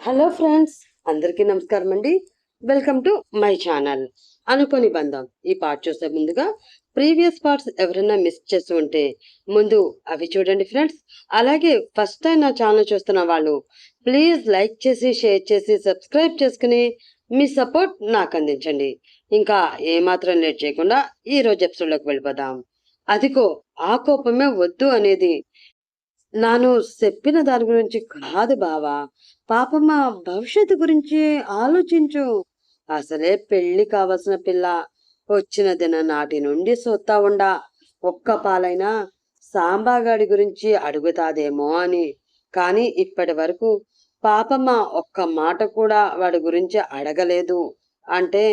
Hello friends అందరికీ నమస్కారం అండి. Welcome to my channel. అనుకోని బంధం. ఈ పార్ట్ చూసే ముందుగా ప్రీవియస్ పార్ట్స్ ఎవరైనా మిస్ చేసి ఉంటే ముందు అవి చూడండి ఫ్రెండ్స్. అలాగే ఫస్ట్ టైం నా ఛానల్ చూస్తున్న వాళ్ళు ప్లీజ్ లైక్ చేసి షేర్ చేసి సబ్స్క్రైబ్ చేసుకుని మీ సపోర్ట్ నాకు అందించండి. ఇంకా ఏమాత్రం లేట్ చేయకుండా ఈ రోజు ఎపిసోడ్లోకి వెళ్ళిపోదాం. అదిగో ఆ కోపమే వద్దు అనేది నాను చెప్పిన దాని గురించి కాదు బావా. పాపమ్మ భవిష్యత్తు గురించి ఆలోచించు. అసలే పెళ్ళి కావలసిన పిల్ల. వచ్చిన దిన నాటి నుండి సొత్తా ఉండా. ఒక్క పాలైనా సాంబాగాడి గురించి అడుగుతాదేమో అని. కానీ ఇప్పటి వరకు పాపమ్మ ఒక్క మాట కూడా వాడి గురించి అడగలేదు. అంటే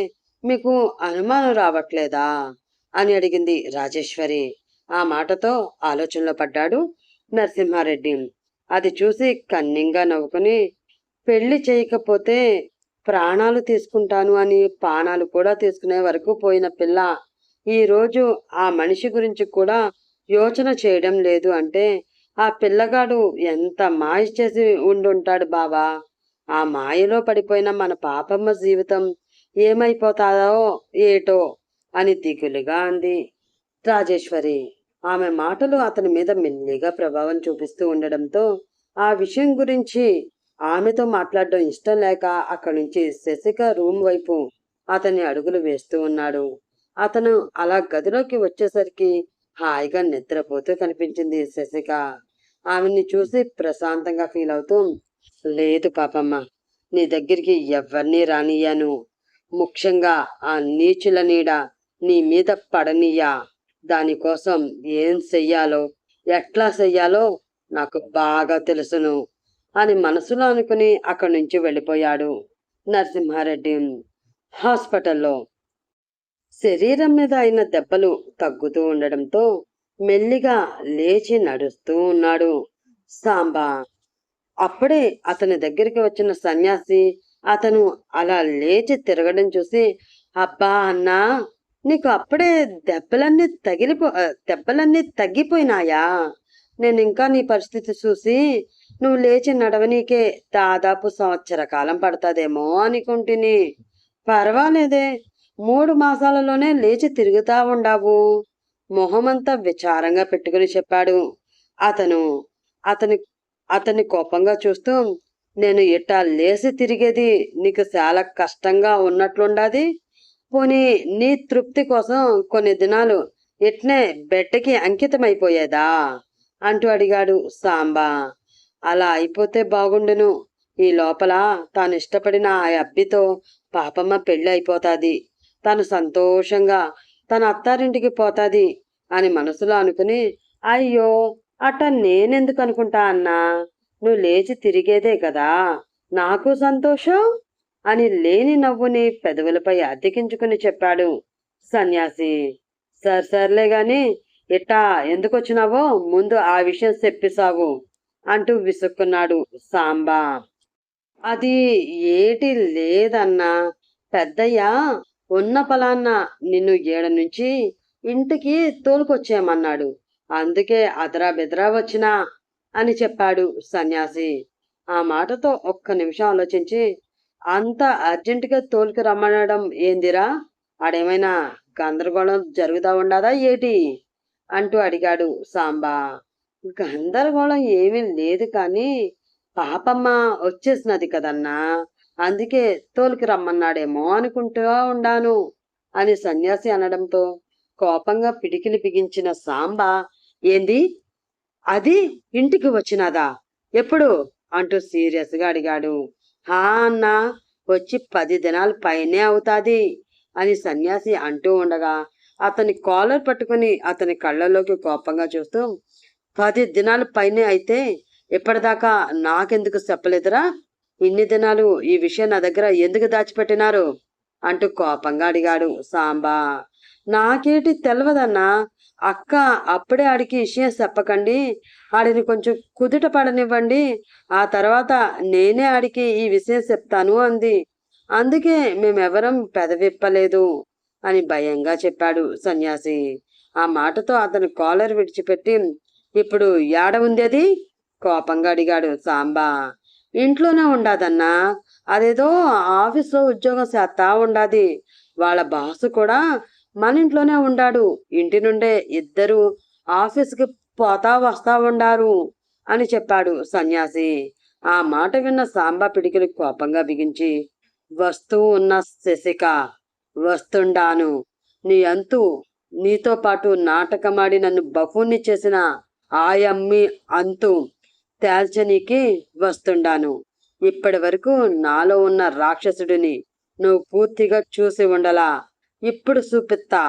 మీకు అనుమానం రావట్లేదా? అని అడిగింది రాజేశ్వరి. ఆ మాటతో ఆలోచనలో పడ్డాడు నరసింహారెడ్డి. అది చూసి కన్నింగా నవ్వుకుని పెళ్ళి చేయకపోతే ప్రాణాలు తీసుకుంటాను అని పానాలు కూడా తీసుకునే వరకు పోయిన పిల్ల ఈ రోజు ఆ మనిషి గురించి కూడా యోచన చేయడం లేదు అంటే ఆ పిల్లగాడు ఎంత మాయ చేసి ఉండుంటాడు బావా? ఆ మాయలో పడిపోయిన మన పాపమ్మ జీవితం ఏమైపోతాదో ఏటో అని దిగులుగా అంది రాజేశ్వరి. ఆమె మాటలు అతని మీద మెల్లిగా ప్రభావం చూపిస్తూ ఉండడంతో ఆ విషయం గురించి ఆమెతో మాట్లాడడం ఇష్టం లేక అక్కడి నుంచి శశిక రూమ్ వైపు అతని అడుగులు వేస్తూ ఉన్నాడు. అతను అలా గదిలోకి వచ్చేసరికి హాయిగా నిద్రపోతూ కనిపించింది శశిక. ఆమెని చూసి ప్రశాంతంగా ఫీల్ అవుతూ లేదు పాపమ్మ నీ దగ్గరికి ఎవరిని రానియ్యాను. ముఖ్యంగా ఆ నీచుల నీడ నీ మీద పడనీయా దానికోసం ఏం చెయ్యాలో ఎట్లా చెయ్యాలో నాకు బాగా తెలుసును అని మనసులో అనుకుని అక్కడి నుంచి వెళ్ళిపోయాడు నరసింహారెడ్డి హాస్పిటల్లో. శరీరం మీద అయిన దెబ్బలు తగ్గుతూ ఉండడంతో మెల్లిగా లేచి నడుస్తూ ఉన్నాడు సాంబా. అప్పుడే అతని దగ్గరికి వచ్చిన సన్యాసి అతను అలా లేచి తిరగడం చూసి అబ్బా అన్నా నీకు అప్పుడే దెబ్బలన్నీ తగిలిపో దెబ్బలన్నీ తగ్గిపోయినాయా? నేను ఇంకా నీ పరిస్థితి చూసి నువ్వు లేచి నడవనీకే దాదాపు సంవత్సర కాలం పడతాదేమో అనుకుంటుని. పర్వాలేదే మూడు మాసాలలోనే లేచి తిరుగుతా ఉండావు. మొహమంతా విచారంగా పెట్టుకుని చెప్పాడు. అతను అతని అతన్ని కోపంగా చూస్తూ నేను ఇట్టా లేచి తిరిగేది నీకు చాలా కష్టంగా ఉన్నట్లుండాది. పోనీ నీ తృప్తి కోసం కొన్ని దినాలు ఇట్నే బెట్టకి అంకితమైపోయేదా? అంటూ అడిగాడు సాంబా. అలా అయిపోతే బాగుండును. ఈ లోపల తాను ఇష్టపడిన ఆ అబ్బితో పాపమ్మ పెళ్ళి అయిపోతాది. తను సంతోషంగా తన అత్తారింటికి పోతాది అని మనసులో అనుకుని అయ్యో అట్ట నేనెందుకు అనుకుంటా అన్నా? నువ్వు లేచి తిరిగేదే కదా. నాకు సంతోషం? అని లేని నవ్వుని పెదవులపై అద్దెకించుకుని చెప్పాడు. సన్యాసి సర్ సర్లే గాని ఇట్టా ఎందుకొచ్చినావో ముందు ఆ విషయం చెప్పిసావు అంటూ విసుక్కున్నాడు సాంబా. అది ఏటి లేదన్నా పెద్దయ్య ఉన్న పలాన్న నిన్ను ఏడ నుంచి ఇంటికి తోలుకొచ్చేయమన్నాడు. అందుకే అదరా బెదరా వచ్చినా అని చెప్పాడు సన్యాసి. ఆ మాటతో ఒక్క నిమిషం ఆలోచించి అంత అర్జెంటుగా తోలుకు రమ్మనడం ఏందిరా? ఆడేమైనా గందరగోళం జరుగుతా ఉండదా ఏటి? అంటూ అడిగాడు సాంబా. గందరగోళం ఏమీ లేదు కానీ పాపమ్మ వచ్చేసినది కదన్నా. అందుకే తోలుకి రమ్మన్నాడేమో అనుకుంటూ ఉండాను అని సన్యాసి అనడంతో కోపంగా పిడికిలి బిగించిన సాంబా. ఏంది? అది ఇంటికి వచ్చినదా? ఎప్పుడు? అంటూ సీరియస్గా అడిగాడు. హా అన్నా వచ్చి పది దినాలు పైనే అవుతాది అని సన్యాసి అంటూ ఉండగా అతని కాలర్ పట్టుకుని అతని కళ్ళలోకి కోపంగా చూస్తూ పది దినాల పైనే అయితే ఇప్పటిదాకా నాకెందుకు చెప్పలేదురా? ఇన్ని దినాలు ఈ విషయం నా దగ్గర ఎందుకు దాచిపెట్టినారు? అంటూ కోపంగా అడిగాడు సాంబా. నాకేటి తెలవదన్నా అక్క అప్పుడే ఆడికి విషయం చెప్పకండి. ఆడిని కొంచెం కుదుట పడనివ్వండి. ఆ తర్వాత నేనే ఆడికి ఈ విషయం చెప్తాను అంది. అందుకే మేమెవరం పెదవిప్పలేదు అని భయంగా చెప్పాడు సన్యాసి. ఆ మాటతో అతని కాలర్ విడిచిపెట్టి ఇప్పుడు యాడ ఉంది అది? కోపంగా అడిగాడు సాంబా. ఇంట్లోనే ఉండాదన్నా. అదేదో ఆఫీస్లో ఉద్యోగం చేస్తా ఉండాది. వాళ్ళ బాసు కూడా మన ఇంట్లోనే ఉండాడు. ఇంటి నుండే ఇద్దరు ఆఫీస్కి పోతా వస్తా ఉండారు అని చెప్పాడు సన్యాసి. ఆ మాట విన్న సాంబా పిడికిలు కోపంగా బిగించి వస్తూ ఉన్న శశిక వస్తుండాను. నీ అంతు నీతో పాటు నాటకమాడి నన్ను బఫూన్ని చేసిన ఆయమ్మి అంతు తేల్చనీకి వస్తుండాను. ఇప్పటి వరకు నాలో ఉన్న రాక్షసుడిని నువ్వు పూర్తిగా చూసి ఉండలా. ఇప్పుడు చూపిస్తా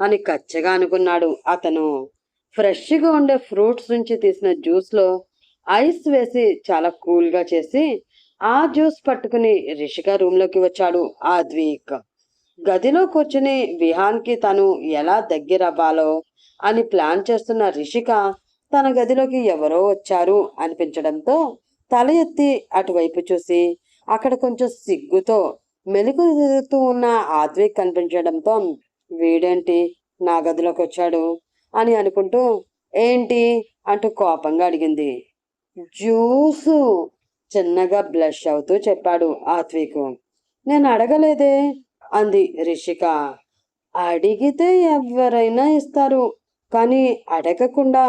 అని కచ్చగా అనుకున్నాడు అతను. ఫ్రెష్గా ఉండే ఫ్రూట్స్ నుంచి తీసిన జ్యూస్లో ఐస్ వేసి చాలా కూల్గా చేసి ఆ జ్యూస్ పట్టుకుని రిషిక రూమ్లోకి వచ్చాడు ఆ ద్వీక్. గదిలో కూర్చుని విహాన్కి తను ఎలా దగ్గరవ్వాలో అని ప్లాన్ చేస్తున్న రిషిక తన గదిలోకి ఎవరో వచ్చారు అనిపించడంతో తల ఎత్తి అటువైపు చూసి అక్కడ కొంచెం సిగ్గుతో మెలుగు తిరుగుతూ ఉన్న ఆద్విక్ కనిపించడంతో వీడేంటి నా గదిలోకి వచ్చాడు అని అనుకుంటూ ఏంటి? అంటూ కోపంగా అడిగింది. జ్యూసు చిన్నగా బ్లష్ అవుతూ చెప్పాడు ఆత్విక్ నేను అడగలేదే అంది రిషిక. అడిగితే ఎవరైనా ఇస్తారు కానీ అడగకుండా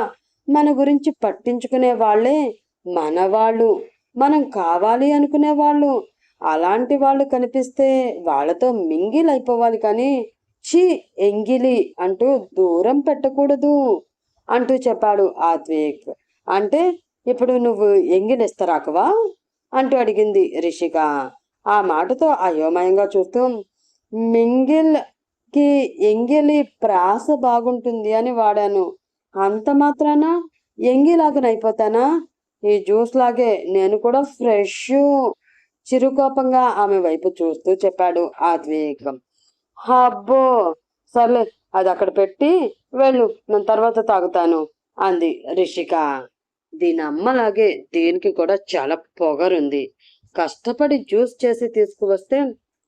మన గురించి పట్టించుకునే వాళ్ళే మన వాళ్ళు మనం కావాలి అనుకునే వాళ్ళు అలాంటి వాళ్ళు కనిపిస్తే వాళ్ళతో మింగిల్ అయిపోవాలి కానీ ఛీ ఎంగిలి అంటూ దూరం పెట్టకూడదు అంటూ చెప్పాడు ఆత్విక్ అంటే ఇప్పుడు నువ్వు ఎంగిలిస్తరాకవా? అంటూ అడిగింది రిషిక. ఆ మాటతో అయోమయంగా చూస్తూ మింగిల్కి ఎంగిలి ప్రాస బాగుంటుంది అని వాడాను. అంత మాత్రాన? ఎంగిలాగనైపోతానా? ఈ జ్యూస్ లాగే నేను కూడా ఫ్రెష్. చిరుకోపంగా ఆమె వైపు చూస్తూ చెప్పాడు ఆద్వేగం అబ్బో! సర్లే అది అక్కడ పెట్టి వెళ్ళు నేను తర్వాత తాగుతాను అంది రిషిక. దీని అమ్మలాగే దీనికి కూడా చాలా పొగరుంది. కష్టపడి జ్యూస్ చేసి తీసుకువస్తే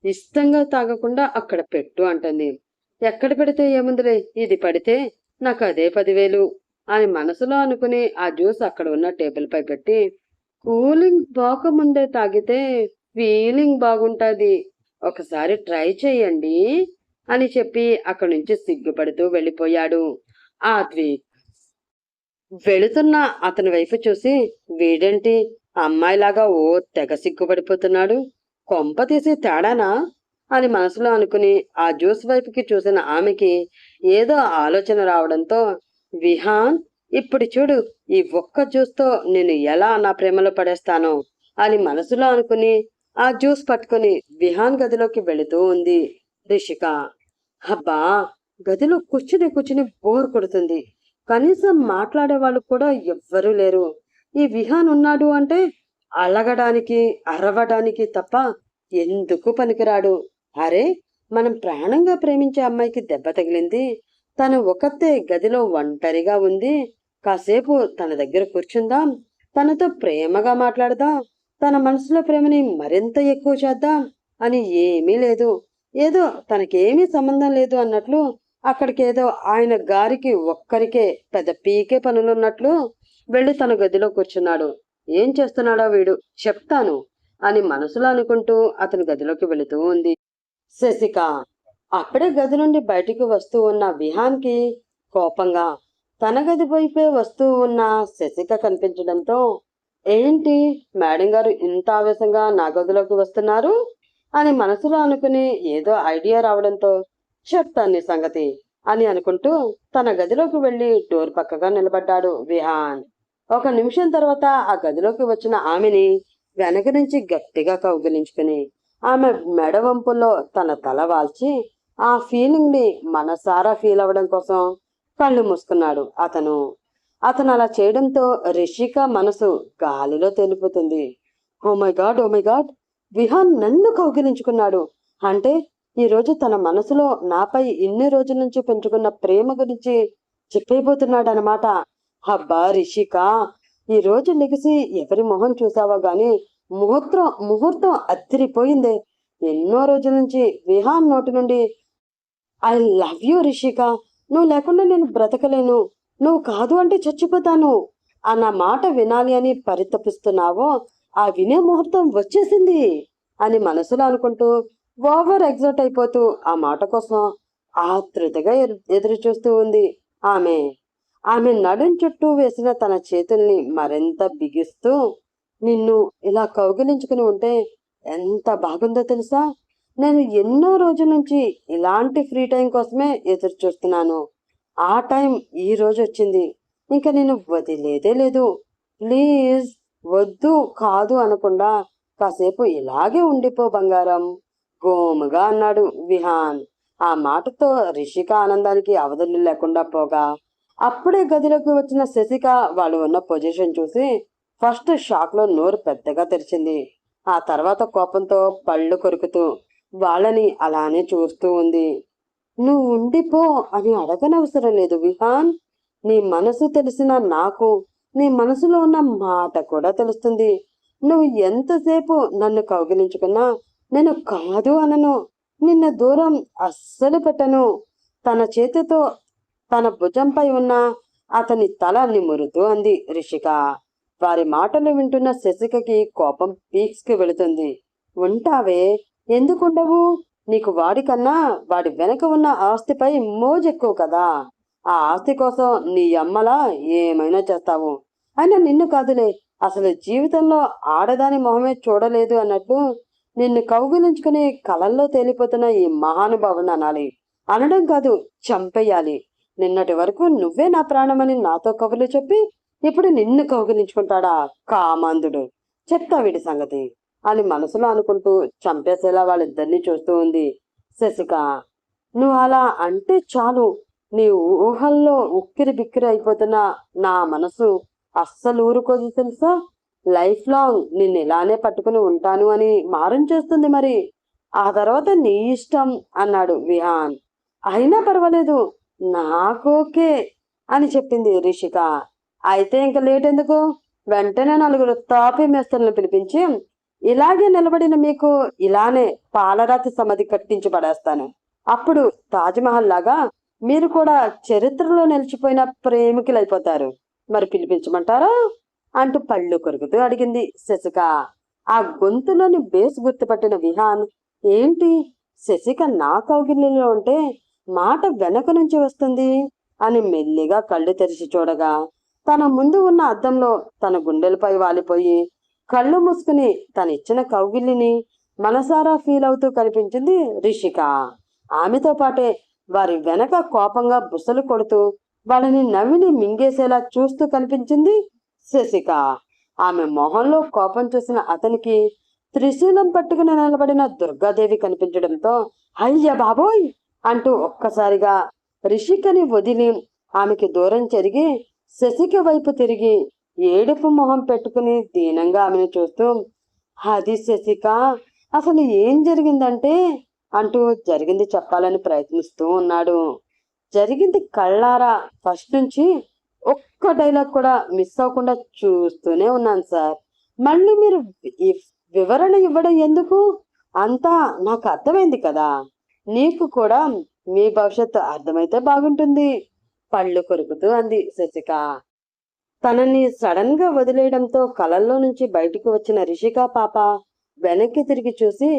ఇష్టంగా తాగకుండా అక్కడ పెట్టు అంటుంది. ఎక్కడ పెడితే ఏముందిలే ఇది పడితే నాకు అదే పదివేలు అని మనసులో అనుకుని ఆ జ్యూస్ అక్కడ ఉన్న టేబుల్ పై పెట్టి కూలింగ్ పోకముందే తాగితే ఫీలింగ్ బాగుంటుంది. ఒకసారి ట్రై చేయండి అని చెప్పి అక్కడి నుంచి సిగ్గుపడుతూ వెళ్ళిపోయాడు. ఆత్విక్ వెళుతున్న అతని వైపు చూసి వీడేంటి? అమ్మాయిలాగా ఓ తెగ సిగ్గుపడిపోతున్నాడు. కొంప తీసి తేడానా? అని మనసులో అనుకుని ఆ జ్యూస్ వైపుకి చూసిన ఆమెకి ఏదో ఆలోచన రావడంతో విహాన్ ఇప్పుడు చూడు ఈ ఒక్క జ్యూస్తో నేను ఎలా నా ప్రేమలో పడేస్తాను అని మనసులో అనుకుని ఆ జ్యూస్ పట్టుకుని విహాన్ గదిలోకి వెళుతూ ఉంది రిషిక అబ్బా గదిలో కూర్చుని కూర్చుని బోర్ కొడుతుంది. కనీసం మాట్లాడే వాళ్ళు కూడా ఎవ్వరూ లేరు. ఈ విహాన్ ఉన్నాడు అంటే అలగడానికి అరవడానికి తప్ప ఎందుకు పనికిరాడు? అరే మనం ప్రాణంగా ప్రేమించే అమ్మాయికి దెబ్బ తగిలింది. తను ఒకతే గదిలో ఒంటరిగా ఉంది. కాసేపు తన దగ్గర కూర్చుందాం. తనతో ప్రేమగా మాట్లాడదాం. తన మనసులో ప్రేమని మరింత ఎక్కువ చేద్దాం అని ఏమీ లేదు. ఏదో తనకేమీ సంబంధం లేదు అన్నట్లు అక్కడికేదో ఆయన గారికి ఒక్కరికే పెద్ద పీకే పనులున్నట్లు వెళ్ళి తన గదిలో కూర్చున్నాడు. ఏం చేస్తున్నాడో వీడు? చెప్తాను అని మనసులో అనుకుంటూ అతని గదిలోకి వెళుతూ ఉంది. శశిక అప్పుడే గది నుండి బయటికి వస్తూ ఉన్న విహాన్కి కోపంగా తన గది వైపే వస్తూ ఉన్న శశిక కనిపించడంతో ఏంటి? మేడం గారు ఇంత ఆవేశంగా నా గదిలోకి వస్తున్నారు? అని మనసులో అనుకుని ఏదో ఐడియా రావడంతో చెప్తాను నీ సంగతి అని అనుకుంటూ తన గదిలోకి వెళ్ళి డోర్ పక్కగా నిలబడ్డాడు విహాన్. ఒక నిమిషం తర్వాత ఆ గదిలోకి వచ్చిన ఆమెని వెనక నుంచి గట్టిగా కౌగిలించుకుని ఆమె మెడ వంపుల్లో తన తల వాల్చి ఆ ఫీలింగ్ని మనసారా ఫీల్ అవ్వడం కోసం కళ్ళు మూసుకున్నాడు. అతను అతను అలా చేయడంతో రిషిక మనసు గాలిలో తెలిపోతుంది. ఓ my god oh my god Vihaan నన్ను కౌగిలించుకున్నాడు. అంటే ఈ రోజు తన మనసులో నాపై ఇన్ని రోజుల నుంచి పెంచుకున్న ప్రేమ గురించి చెప్పైపోతున్నాడు అనమాట అబ్బా రిషిక ఈ రోజు లెగిసి ఎవరి మొహం చూసావో గాని ముహూర్తం ముహూర్తం అత్తిరిపోయిందే ఎన్నో రోజుల నుంచి విహాన్ నోటి నుండి ఐ లవ్ యూ రిషిక నువ్వు లేకుండా నేను బ్రతకలేను. నువ్వు కాదు అంటే చచ్చిపోతాను. అన్న మాట వినాలి అని పరితపిస్తున్నావో ఆ వినే ముహూర్తం వచ్చేసింది అని మనసులో అనుకుంటూ ఓవర్ ఎగ్జైట్ అయిపోతూ ఆ మాట కోసం ఆతృతగా ఎదురు చూస్తూ ఉంది ఆమె. ఆమె నడుం చుట్టూ వేసిన తన చేతుల్ని మరింత బిగిస్తూ నిన్ను ఇలా కౌగిలించుకుని ఉంటే ఎంత బాగుందో తెలుసా? నేను ఎన్నో రోజుల నుంచి ఇలాంటి ఫ్రీ టైం కోసమే ఎదురు చూస్తున్నాను. ఆ టైం ఈ రోజు వచ్చింది. ఇంకా నేను వదిలేదే లేదు. ప్లీజ్ వద్దు కాదు అనకుండా కాసేపు ఇలాగే ఉండిపో బంగారం గోముగా అన్నాడు విహాన్. ఆ మాటతో రిషిక ఆనందానికి అవధులు లేకుండా పోగా. అప్పుడే గదిలోకి వచ్చిన శశిక వాళ్ళు ఉన్న పొజిషన్ చూసి ఫస్ట్ షాక్లో నోరు పెద్దగా తెరిచింది. ఆ తర్వాత కోపంతో పళ్ళు కొరుకుతూ వాళ్ళని అలానే చూస్తూ ఉంది. నువ్వు ఉండిపో అని అడగనవసరం లేదు విహాన్. నీ మనసు తెలిసిన నాకు నీ మనసులో ఉన్న మాట కూడా తెలుస్తుంది. నువ్వు ఎంతసేపు నన్ను కౌగిలించుకున్నా నేను కాదు అనను. నిన్న దూరం అస్సలు పెట్టను. తన చేతితో తన భుజంపై ఉన్న అతని తల నిమురుతూ అంది రిషిక. వారి మాటలు వింటున్న శశికకి కోపం పీక్స్కి వెళుతుంది. ఉంటావే ఎందుకుండవు? నీకు వాడికన్నా వాడి వెనక ఉన్న ఆస్తిపై మోజెక్కువ కదా. ఆ ఆస్తి కోసం నీ అమ్మలా ఏమైనా చేస్తావు? అయినా నిన్ను కాదులే అసలు జీవితంలో ఆడదాని మొహమే చూడలేదు అన్నట్టు నిన్ను కౌగిలించుకుని కలల్లో తేలిపోతున్న ఈ మహానుభావుని అనాలి. అనడం కాదు చంపేయాలి. నిన్నటి వరకు నువ్వే నా ప్రాణమని నాతో కబుర్లు చెప్పి ఇప్పుడు నిన్ను కౌగిలించుకుంటాడా కామాంధుడు చెప్తా వీడి సంగతి. అని మనసులో అనుకుంటూ చంపేసేలా వాళ్ళిద్దరిని చూస్తూ ఉంది. శశిక నువ్వు అలా అంటే చాలు. నీ ఊహల్లో ఉక్కిరి బిక్కిరి అయిపోతున్న నా మనసు అస్సలు ఊరుకోదు తెలుసా? లైఫ్ లాంగ్ నిన్ను ఇలానే పట్టుకుని ఉంటాను అని మారం చేస్తుంది మరి. ఆ తర్వాత నీ ఇష్టం అన్నాడు విహాన్. అయినా పర్వాలేదు. నాకోకే అని చెప్పింది రిషిక. అయితే ఇంకా లేట్ ఎందుకు? వెంటనే నలుగురు తాపి మేస్తలను పిలిపించి ఇలాగే నిలబడిన మీకు ఇలానే పాలరాతి సమాధి కట్టించి పడేస్తాను అప్పుడు తాజ్మహల్ లాగా మీరు కూడా చరిత్రలో నిలిచిపోయిన ప్రేమికులైపోతారు. మరి పిలిపించమంటారా? అంటూ పళ్ళు కొరుకుతూ అడిగింది శశిక. ఆ గొంతులోని బేస్ గుర్తుపట్టిన విహాన్ ఏంటి శశిక నా కౌగిలిలో ఉంటే మాట వెనక నుంచి వస్తుంది? అని మెల్లిగా కళ్ళు తెరిచి చూడగా తన ముందు ఉన్న అద్దంలో తన గుండెలపై వాలిపోయి కళ్ళు మూసుకుని తను ఇచ్చిన కౌగిలిని మనసారా ఫీల్ అవుతూ కనిపించింది రిషిక. ఆమెతో పాటే వారి వెనక కోపంగా బుసలు కొడుతూ వాళ్ళని నవ్విని మింగేసేలా చూస్తూ కనిపించింది శశిక. ఆమె మొహంలో కోపం చూసిన అతనికి త్రిశూలం పట్టుకుని నిలబడిన దుర్గాదేవి కనిపించడంతో అయ్య బాబోయ్! అంటూ ఒక్కసారిగా రిషికని వదిలి ఆమెకి దూరం జరిగి శశిక వైపు తిరిగి ఏడుపు మొహం పెట్టుకుని దీనంగా ఆమెను చూస్తూ అది శశిక అసలు ఏం జరిగిందంటే? అంటూ జరిగింది చెప్పాలని ప్రయత్నిస్తూ ఉన్నాడు. జరిగింది కళ్ళారా? ఫస్ట్ నుంచి ఒక్క డైలాగ్ కూడా మిస్ అవ్వకుండా చూస్తూనే ఉన్నాను సార్. మళ్ళీ మీరు వివరణ ఇవ్వడం ఎందుకు? అంతా నాకు అర్థమైంది కదా. నీకు కూడా మీ భవిష్యత్తు అర్థమైతే బాగుంటుంది. పళ్ళు కొరుకుతూ అంది శశిక. తనని సడన్గా వదిలేయడంతో కలల్లో నుంచి బయటకు వచ్చిన రిషిక పాప వెనక్కి తిరిగి చూసి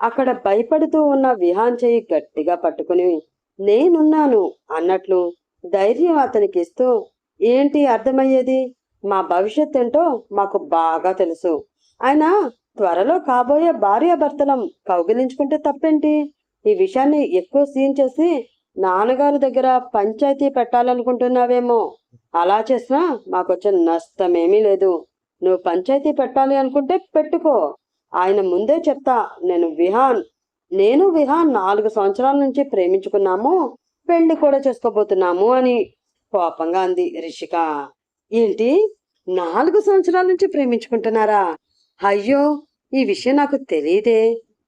అక్కడ భయపడుతూ ఉన్న విహాన్ చెయ్యి గట్టిగా పట్టుకుని నేనున్నాను అన్నట్లు ధైర్యం అతనికి ఇస్తూ ఏంటి అర్థమయ్యేది? మా భవిష్యత్ ఏంటో మాకు బాగా తెలుసు. ఆయన త్వరలో కాబోయే భార్యాభర్తలం కౌగిలించుకుంటే తప్పేంటి? ఈ విషయాన్ని ఎక్కువ సీన్ చేసి నాన్నగారి దగ్గర పంచాయతీ పెట్టాలనుకుంటున్నావేమో. అలా చేసినా మాకొచ్చే నష్టమేమీ లేదు. నువ్వు పంచాయతీ పెట్టాలి అనుకుంటే పెట్టుకో. ఆయన ముందే చెప్తా నేను విహాన్. నేను విహాన్ నాలుగు సంవత్సరాల నుంచి ప్రేమించుకున్నాము పెళ్ళి కూడా చేసుకోబోతున్నాము అని కోపంగా అంది రిషిక. ఏంటి? నాలుగు సంవత్సరాల నుంచి ప్రేమించుకుంటున్నారా? అయ్యో ఈ విషయం నాకు తెలియదే.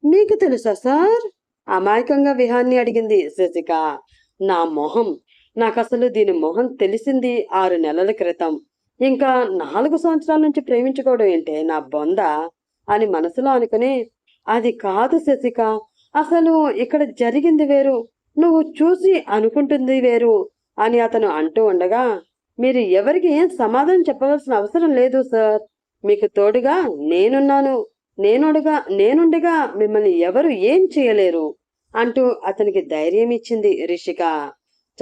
మీకు తెలుసా సార్? అమాయకంగా విహాన్ని అడిగింది శశిక. నా మొహం నాకు అసలు దీని మొహం తెలిసింది ఆరు నెలల క్రితం. ఇంకా నాలుగు సంవత్సరాల నుంచి ప్రేమించుకోవడం ఏంటే నా బొంద అని మనసులో అనుకుని అది కాదు శశిక అసలు ఇక్కడ జరిగింది వేరు నువ్వు చూసి అనుకుంటుంది వేరు అని అతను అంటూ ఉండగా మీరు ఎవరికి ఏం సమాధానం చెప్పవలసిన అవసరం లేదు సార్. మీకు తోడుగా నేనున్నాను. నేనుడుగా నేనుండగా మిమ్మల్ని ఎవరు ఏం చేయలేరు అంటూ అతనికి ధైర్యం ఇచ్చింది రిషిక.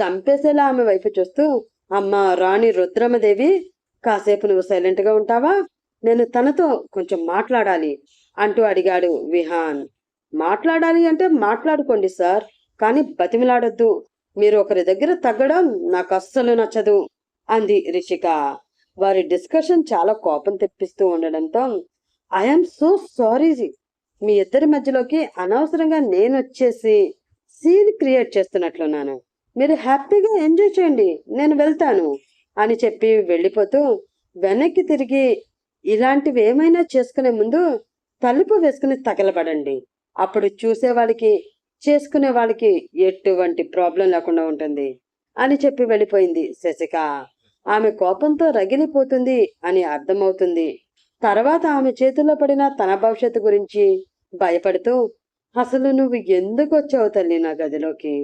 చంపేసేలా ఆమె వైపు చూస్తూ అమ్మ రాణి రుద్రమదేవి కాసేపు నువ్వు సైలెంట్గా ఉంటావా? నేను తనతో కొంచెం మాట్లాడాలి అంటూ అడిగాడు విహాన్. మాట్లాడాలి అంటే మాట్లాడుకోండి సార్ కానీ బతిమిలాడొద్దు. మీరు ఒకరి దగ్గర తగ్గడం నాకు అస్సలు నచ్చదు అంది రిషిక. వారి డిస్కషన్ చాలా కోపం తెప్పిస్తూ ఉండడంతో ఐఎమ్ సో సారీ మీ ఇద్దరి మధ్యలోకి అనవసరంగా నేను వచ్చేసి సీన్ క్రియేట్ చేస్తున్నట్లున్నాను. మీరు హ్యాపీగా ఎంజాయ్ చేయండి నేను వెళ్తాను అని చెప్పి వెళ్ళిపోతూ వెనక్కి తిరిగి ఇలాంటివి ఏమైనా చేసుకునే ముందు తలుపు వేసుకుని తగలబడండి. అప్పుడు చూసే వాళ్ళకి చేసుకునే వాళ్ళకి ఎటువంటి ప్రాబ్లం లేకుండా ఉంటుంది అని చెప్పి వెళ్ళిపోయింది శశిక. ఆమె కోపంతో రగిలిపోతుంది అని అర్థమవుతుంది. తర్వాత ఆమె చేతిలో పడిన తన భవిష్యత్తు గురించి భయపడుతూ అసలు నువ్వు ఎందుకు వచ్చావు తల్లి నా గదిలోకి?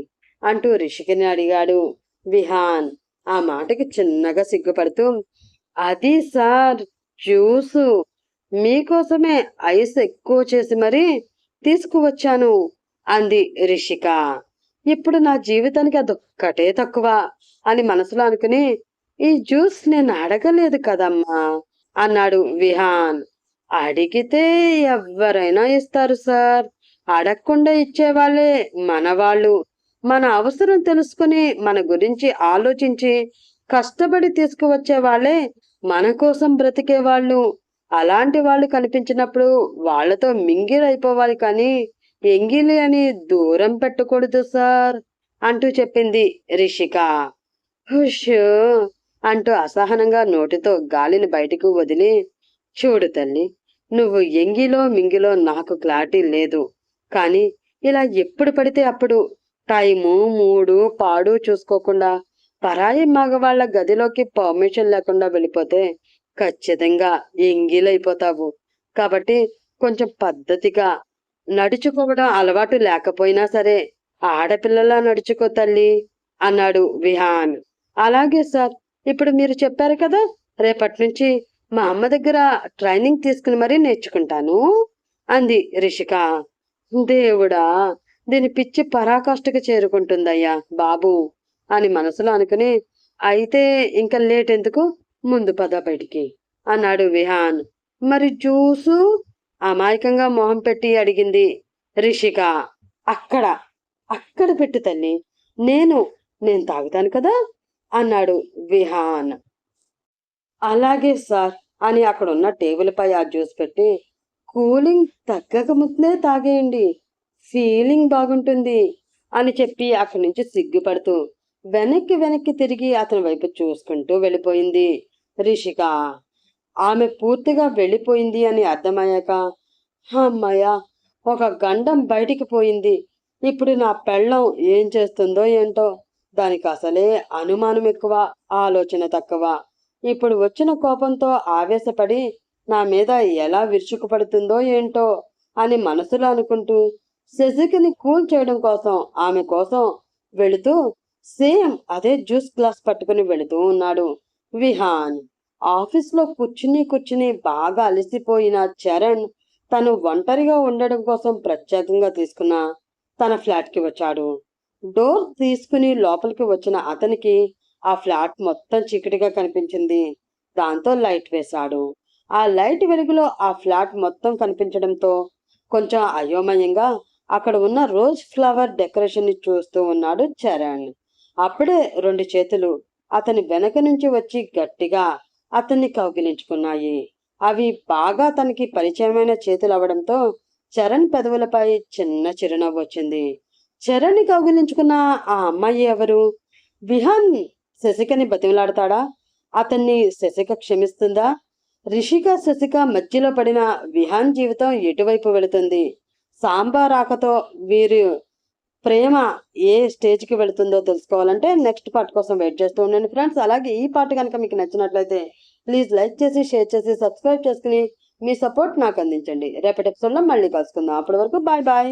అంటూ రిషికిని అడిగాడు. విహాన్ ఆ మాటకి చిన్నగా సిగ్గుపడుతూ అది సార్ జ్యూసు మీకోసమే ఐస్ ఎక్కువ చేసి మరీ తీసుకువచ్చాను అంది రిషిక. ఇప్పుడు నా జీవితానికి అదొక్కటే తక్కువ అని మనసులో అనుకుని ఈ జ్యూస్ నేను అడగలేదు కదమ్మా అన్నాడు విహాన్. అడిగితే ఎవరైనా ఇస్తారు సార్ అడగకుండా ఇచ్చేవాళ్ళే మన వాళ్ళు మన అవసరం తెలుసుకుని మన గురించి ఆలోచించి కష్టపడి తీసుకువచ్చే వాళ్ళే మన కోసం బ్రతికే వాళ్ళు. అలాంటి వాళ్ళు కనిపించినప్పుడు వాళ్ళతో అయిపోవాలి కానీ ఎంగిలి అని దూరం పెట్టకూడదు సార్ అంటూ చెప్పింది రిషిక. హుష్ అంటూ అసహనంగా నోటితో గాలిని బయటకు వదిలి చూడు తల్లి నువ్వు ఎంగిలో మింగిలో నాకు క్లారిటీ లేదు. కానీ ఇలా ఎప్పుడు పడితే అప్పుడు టైము మూడు పాడు చూసుకోకుండా పరాయి మగవాళ్ళ గదిలోకి పర్మిషన్ లేకుండా వెళ్ళిపోతే ఖచ్చితంగా ఎంగిలైపోతావు. కాబట్టి కొంచెం పద్ధతిగా నడుచుకోవడం అలవాటు లేకపోయినా సరే ఆడపిల్లలా నడుచుకో తల్లి అన్నాడు విహాన్. అలాగే సార్ ఇప్పుడు మీరు చెప్పారు కదా రేపటి నుంచి మా అమ్మ దగ్గర ట్రైనింగ్ తీసుకుని మరీ నేర్చుకుంటాను అంది రిషిక. దేవుడా దీని పిచ్చి పరాకాష్ఠకు చేరుకుంటుందయ్యా బాబు అని మనసులో అనుకుని అయితే ఇంకా లేట్ ఎందుకు ముందు పద బయటికి అన్నాడు విహాన్. మరి జ్యూసు అమాయకంగా మొహం పెట్టి అడిగింది రిషిక. అక్కడ అక్కడ పెట్టు తల్లి నేను నేను తాగుతాను కదా? అన్నాడు విహాన్. అలాగే సార్ అని అక్కడ ఉన్న ఆ జ్యూస్ పెట్టి కూలింగ్ తగ్గక ముందే తాగేయండి. ఫీలింగ్ బాగుంటుంది అని చెప్పి అక్కడి నుంచి సిగ్గుపడుతూ వెనక్కి వెనక్కి తిరిగి అతని వైపు చూసుకుంటూ వెళ్ళిపోయింది. రిషిక ఆమె పూర్తిగా వెళ్ళిపోయింది అని అర్థమయ్యాక అమ్మయ్య ఒక గండం బయటికి పోయింది. ఇప్పుడు నా పెళ్ళం ఏం చేస్తుందో ఏంటో దానికి అసలే అనుమానం ఎక్కువ ఆలోచన తక్కువ. ఇప్పుడు వచ్చిన కోపంతో ఆవేశపడి నా మీద ఎలా విరుచుకుపడుతుందో ఏంటో అని మనసులో అనుకుంటూ శశికిని కూల్ చేయడం కోసం ఆమె కోసం వెళుతూ సేమ్ అదే జ్యూస్ గ్లాస్ పట్టుకుని వెళుతూ ఉన్నాడు. విహాన్ ఆఫీస్లో కూర్చుని కూర్చుని బాగా అలసిపోయిన చరణ్ తను ఒంటరిగా ఉండడం కోసం ప్రత్యేకంగా తీసుకున్న తన ఫ్లాట్కి వచ్చాడు. డోర్ తీసుకుని లోపలికి వచ్చిన అతనికి ఆ ఫ్లాట్ మొత్తం చీకటిగా కనిపించింది. దాంతో లైట్ వేశాడు. ఆ లైట్ వెలుగులో ఆ ఫ్లాట్ మొత్తం కనిపించడంతో కొంచెం అయోమయంగా అక్కడ ఉన్న రోజ్ ఫ్లవర్ డెకరేషన్ని చూస్తూ ఉన్నాడు చరణ్. అప్పుడే రెండు చేతులు అతని వెనక నుంచి వచ్చి గట్టిగా అతన్ని కౌగిలించుకున్నాయి. అవి బాగా తనకి పరిచయమైన చేతులు అవడంతో చరణ్ పెదవులపై చిన్న చిరునవ్వు వచ్చింది. చరణ్ని కౌగిలించుకున్న ఆ అమ్మాయి ఎవరు? విహాన్ శశికని బతిమలాడతాడా? అతన్ని శశిక క్షమిస్తుందా? రిషిక శశిక మధ్యలో పడిన విహాన్ జీవితం ఎటువైపు వెళుతుంది? సాంబార్ ఆకతో వీరి ప్రేమ ఏ స్టేజ్కి వెళుతుందో తెలుసుకోవాలంటే నెక్స్ట్ పార్ట్ కోసం వెయిట్ చేస్తూ ఉండండి ఫ్రెండ్స్. అలాగే ఈ పార్ట్ కనుక మీకు నచ్చినట్లయితే ప్లీజ్ లైక్ చేసి షేర్ చేసి సబ్స్క్రైబ్ చేసుకుని మీ సపోర్ట్ నాకు అందించండి. రేపటి ఎపిసోడ్లో మళ్ళీ కలుసుకుందాం. అప్పటి వరకు బాయ్ బాయ్.